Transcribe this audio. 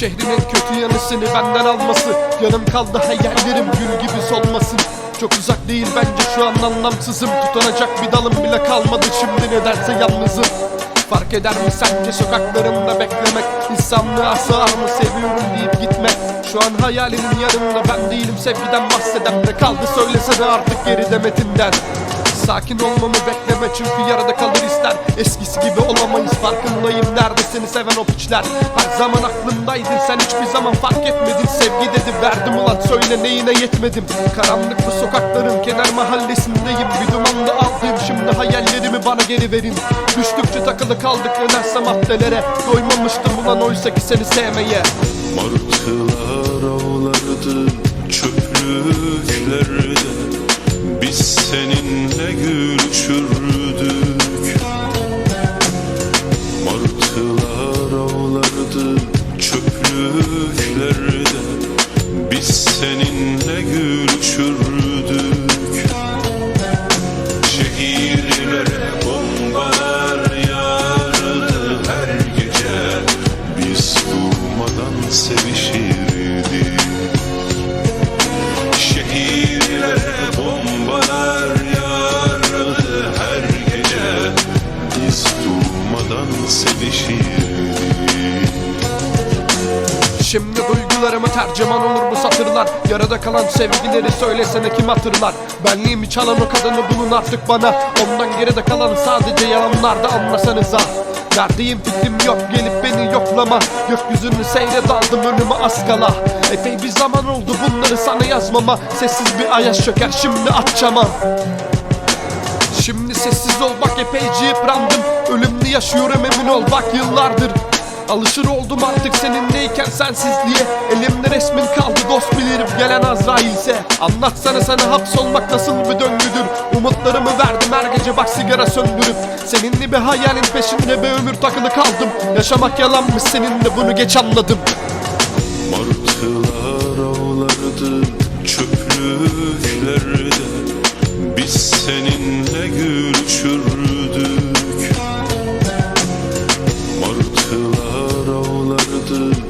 şehrin en kötü yanı seni benden alması. Yanım kaldı hayallerim gül gibi solmasın Çok uzak değil bence şu an anlamsızım. Tutunacak bir dalım bile kalmadı şimdi nedense yalnızım. Fark eder mi sence sokaklarımda beklemek? İnsanlığa sığar mı? Seviyorum deyip gitmek Şu an hayalimin yanında ben değilim. Sevgiden bahseden de kaldı. Söylesene artık geride metinden Sakin olmamı bekleme çünkü yarada kalır ister. Eskisi gibi olamayız farkındayım Nerede seni seven o piçler. Her zaman aklımdaydın sen hiçbir zaman fark etmedin. Sevgi dedim verdim ulan söyle neyine yetmedim. Karanlık bu sokakların kenar mahallesindeyim. Bir dumanda aldığım şimdi hayallerimi bana geri verin. Düştükçe takılı kaldık nedense maddelere Doymamıştım ulan oysa ki seni sevmeye. Martılar avlardı çöplüklerde durmadan sevişirdik Şehirlere bombalar yağardı her gece. Biz durmadan sevişirdik. Şimdi duygularıma tercüman olur bu satırlar. Yarada kalan sevgileri söylesene kim hatırlar? Benliğimi çalan o kadını bulun artık bana. Ondan geride kalan sadece yalanlarda anlasanıza Verdiğim fikrim yok gelip beni yoklama. Gökyüzünü seyre daldım önüme az kala Epey bir zaman oldu bunları sana yazmama. Sessiz bir ayaz çöker şimdi atçama Şimdi sessiz ol bak epeyce yıprandım. Ölümlü yaşıyorum emin ol bak yıllardır. Alışır oldum artık seninleyken sensizliğe. Elimde resmin kaldı dost bilirim gelen Azrail'se. Anlatsana sana hapsolmak nasıl bir her gece bak sigara söndürüp Seninle bir hayalin peşinde bir ömür takılı kaldım. Yaşamak yalanmış seninle bunu geç anladım. Martılar avlardı çöplüklerde Biz seninle gülüşürdük Martılar avlardı